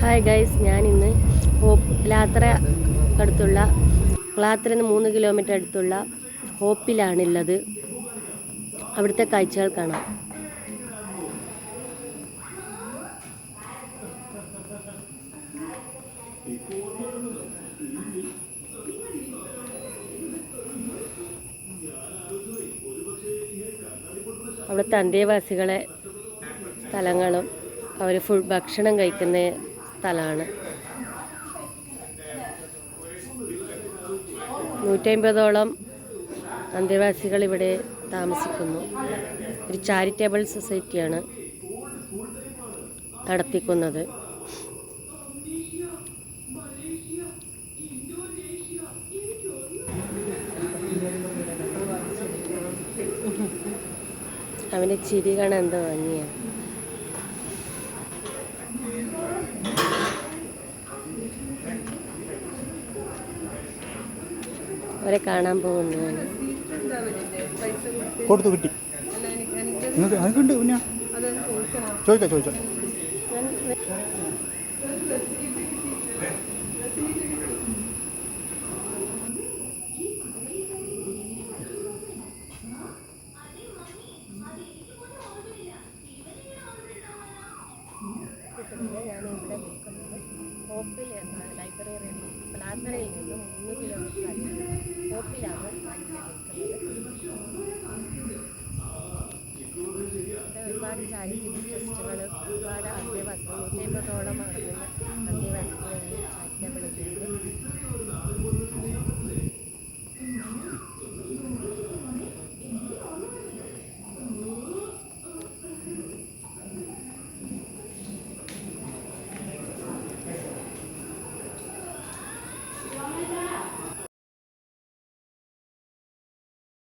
Hi guys ഞാനിന്ന് ലാത്ര അടുത്തുള്ള ലാത്ര നിന്ന് മൂന്ന് കിലോമീറ്റർ അടുത്തുള്ള ഹോപ്പിലാണുള്ളത്. അവിടുത്തെ കാഴ്ചകൾ കാണാം. അവിടുത്തെ അന്തേവാസികളെ സ്ഥലങ്ങളും അവർ ഫുൾ ഭക്ഷണം കഴിക്കുന്ന സ്ഥലമാണ്. നൂറ്റമ്പതോളം അന്തേവാസികൾ ഇവിടെ താമസിക്കുന്നു. ഒരു ചാരിറ്റബിൾ സൊസൈറ്റിയാണ് നടത്തിക്കുന്നത്. അവന്റെ ചിരി കാണാൻ എന്തോ ഭംഗിയാണ് അവരെ കാണാൻ പോകുന്നു. കൊടുത്തു കിട്ടി. പിന്നെ ചോദിക്കാം ചോദിച്ചോ ഞാൻ ഇവിടെ ഹോപ്പിൽ എന്ന ലൈബ്രറിയിൽ നിന്ന് മൂന്ന് കിലോമീറ്റർ നിൽക്കുന്നത് ഇവിടെ ഒരുപാട് ചാരിറ്റി ട്രസ്റ്റുകൾ ഒരുപാട് അന്തേവാസികൾ നൂറ്റി അമ്പതോളം